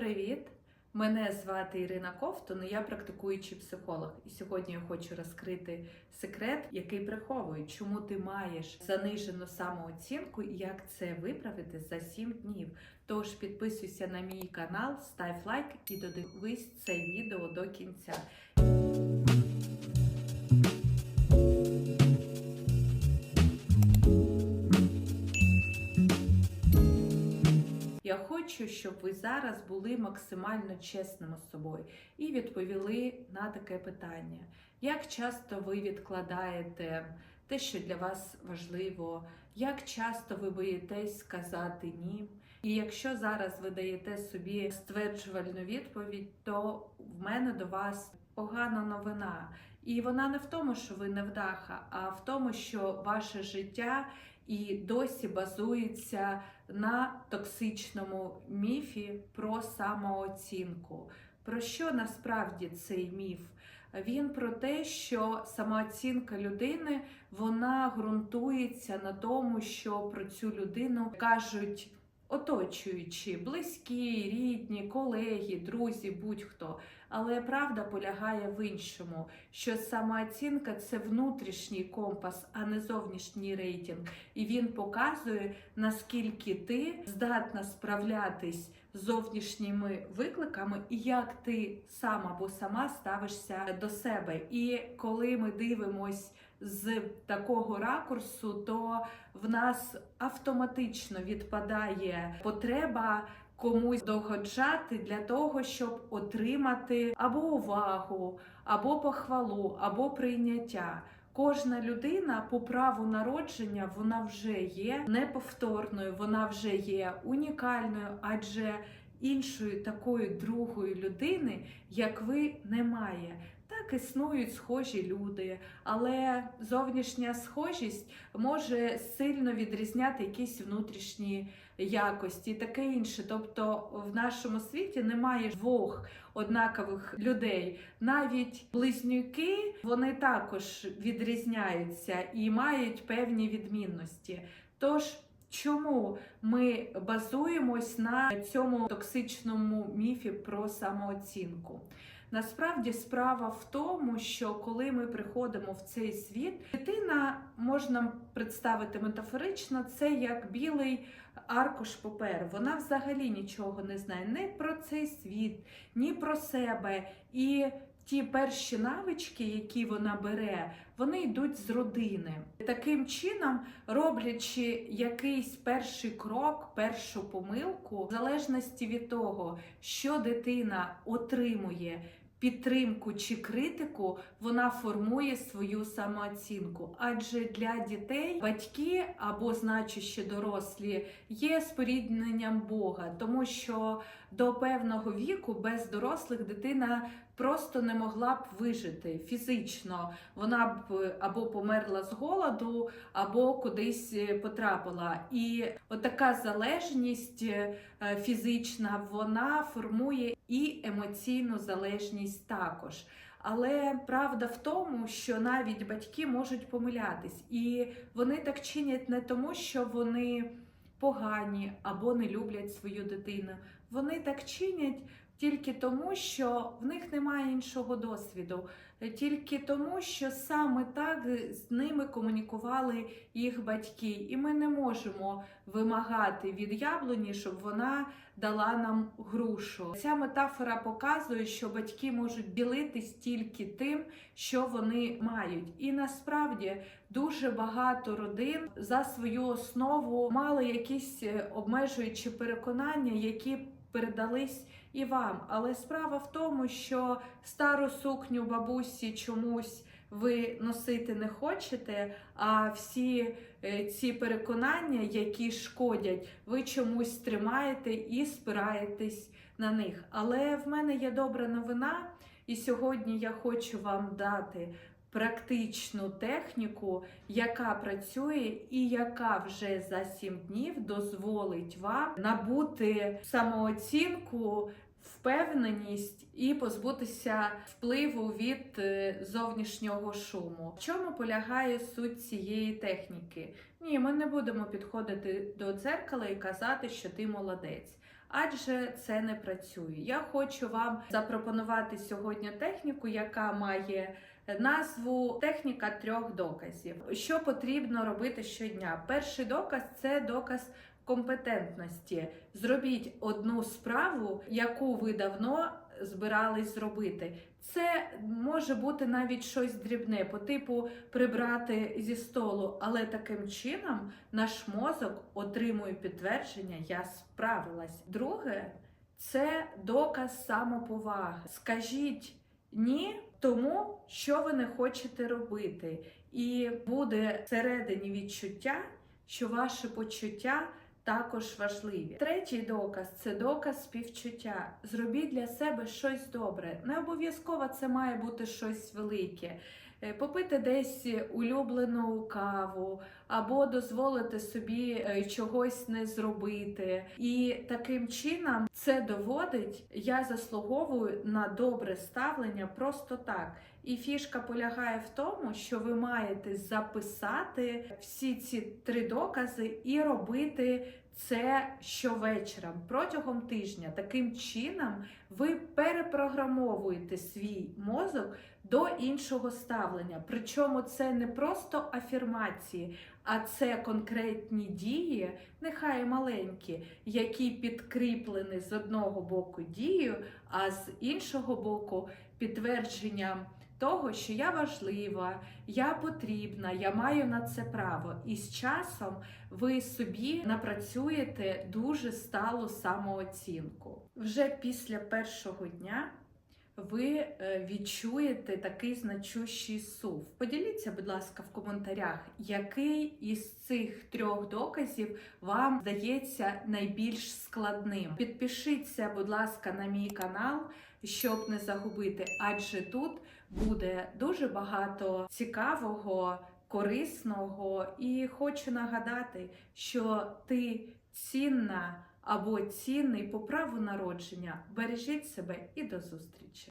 Привіт! Мене звати Ірина Ковтун, я практикуючий психолог. І сьогодні я хочу розкрити секрет, який приховує, чому ти маєш занижену самооцінку і як це виправити за 7 днів. Тож підписуйся на мій канал, став лайк і додивись це відео до кінця. Я хочу, щоб ви зараз були максимально чесними з собою і відповіли на таке питання: як часто ви відкладаєте те, що для вас важливо, як часто ви боїтесь сказати ні? І якщо зараз ви даєте собі стверджувальну відповідь, то в мене до вас погана новина. І вона не в тому, що ви невдаха, а в тому, що ваше життя і досі базується на токсичному міфі про самооцінку. Про що насправді цей міф? Він про те, що самооцінка людини вона ґрунтується на тому, що про цю людину кажуть оточуючі, близькі, рідні, колеги, друзі, будь-хто. Але правда полягає в іншому, що самооцінка це внутрішній компас, а не зовнішній рейтинг. І він показує, наскільки ти здатна справлятись з зовнішніми викликами, і як ти сам або сама ставишся до себе. І коли ми дивимось з такого ракурсу, то в нас автоматично відпадає потреба комусь догоджати для того, щоб отримати або увагу, або похвалу, або прийняття. Кожна людина по праву народження вона вже є неповторною, вона вже є унікальною, адже іншої такої другої людини, як ви, немає. Існують схожі люди, але зовнішня схожість може сильно відрізняти якісь внутрішні якості, таке інше. Тобто в нашому світі немає двох однакових людей. Навіть близнюки вони також відрізняються і мають певні відмінності. Тож Чому ми базуємось на цьому токсичному міфі про самооцінку? Насправді справа в тому, що коли ми приходимо в цей світ, дитина можна представити метафорично, це як білий аркуш паперу. Вона взагалі нічого не знає ні про цей світ, ні про себе. І ті перші навички, які вона бере, вони йдуть з родини. Таким чином, роблячи якийсь перший крок, першу помилку, в залежності від того, що дитина отримує. Підтримку чи критику вона формує свою самооцінку, адже для дітей батьки або значущі дорослі є спорідненням Бога, тому що до певного віку без дорослих дитина просто не могла б вижити фізично. Вона б або померла з голоду, або кудись потрапила. І отака залежність е, фізична вона формує і емоційну залежність також. Але правда в тому, що навіть батьки можуть помилятись, і вони так чинять не тому, що вони погані або не люблять свою дитину. Вони так чинять тільки тому, що в них немає іншого досвіду, тільки тому, що саме так з ними комунікували їх батьки, і ми не можемо вимагати від яблуні, щоб вона дала нам грушу. Ця метафора показує, що батьки можуть ділитись тільки тим, що вони мають, і насправді дуже багато родин за свою основу мали якісь е, обмежуючі переконання, які передались і вам. Але справа в тому, що стару сукню бабусі чомусь ви носити не хочете, а всі е, ці переконання, які шкодять, ви чомусь тримаєте і спираєтесь на них. Але в мене є добра новина, і сьогодні я хочу вам дати. Практичну техніку, яка працює і яка вже за 7 днів дозволить вам набути самооцінку, впевненість і позбутися впливу від е, зовнішнього шуму. В чому полягає суть цієї техніки? Ні, ми не будемо підходити до дзеркала і казати, що ти молодець. Адже це не працює. Я хочу вам запропонувати сьогодні техніку, яка має назву техніка трьох доказів. Що потрібно робити щодня? Перший доказ це доказ компетентності. Зробіть одну справу, яку ви давно збирались зробити. Це може бути навіть щось дрібне, по типу прибрати зі столу, але таким чином наш мозок отримує підтвердження, я справилась. Друге, це доказ самоповаги. Скажіть ні тому, що ви не хочете робити, і буде всередині відчуття, що ваші почуття також важливі. Третій доказ це доказ співчуття. Зробіть для себе щось добре. Не обов'язково це має бути щось велике. Е, Попити десь улюблену каву, або дозволити собі е, чогось не зробити. І таким чином це доводить, я заслуговую на добре ставлення просто так. І фішка полягає в тому, що ви маєте записати всі ці три докази і робити це щовечора протягом тижня. Таким чином ви перепрограмовуєте свій мозок до іншого ставлення. Причому це не просто афірмації, а це конкретні дії, нехай маленькі, які підкріплені з одного боку дією, а з іншого боку підтвердженням того, що я важлива, я потрібна, я маю на це право. І з часом ви собі напрацюєте дуже сталу самооцінку. Вже після першого дня ви е, відчуєте такий значущий сув. Поділіться, будь ласка, в коментарях, який із цих трьох доказів вам здається найбільш складним. Підпишіться, будь ласка, на мій канал, щоб не загубити, адже тут буде дуже багато цікавого, корисного. І хочу нагадати, що ти цінна або цінний по праву народження. Бережіть себе і до зустрічі!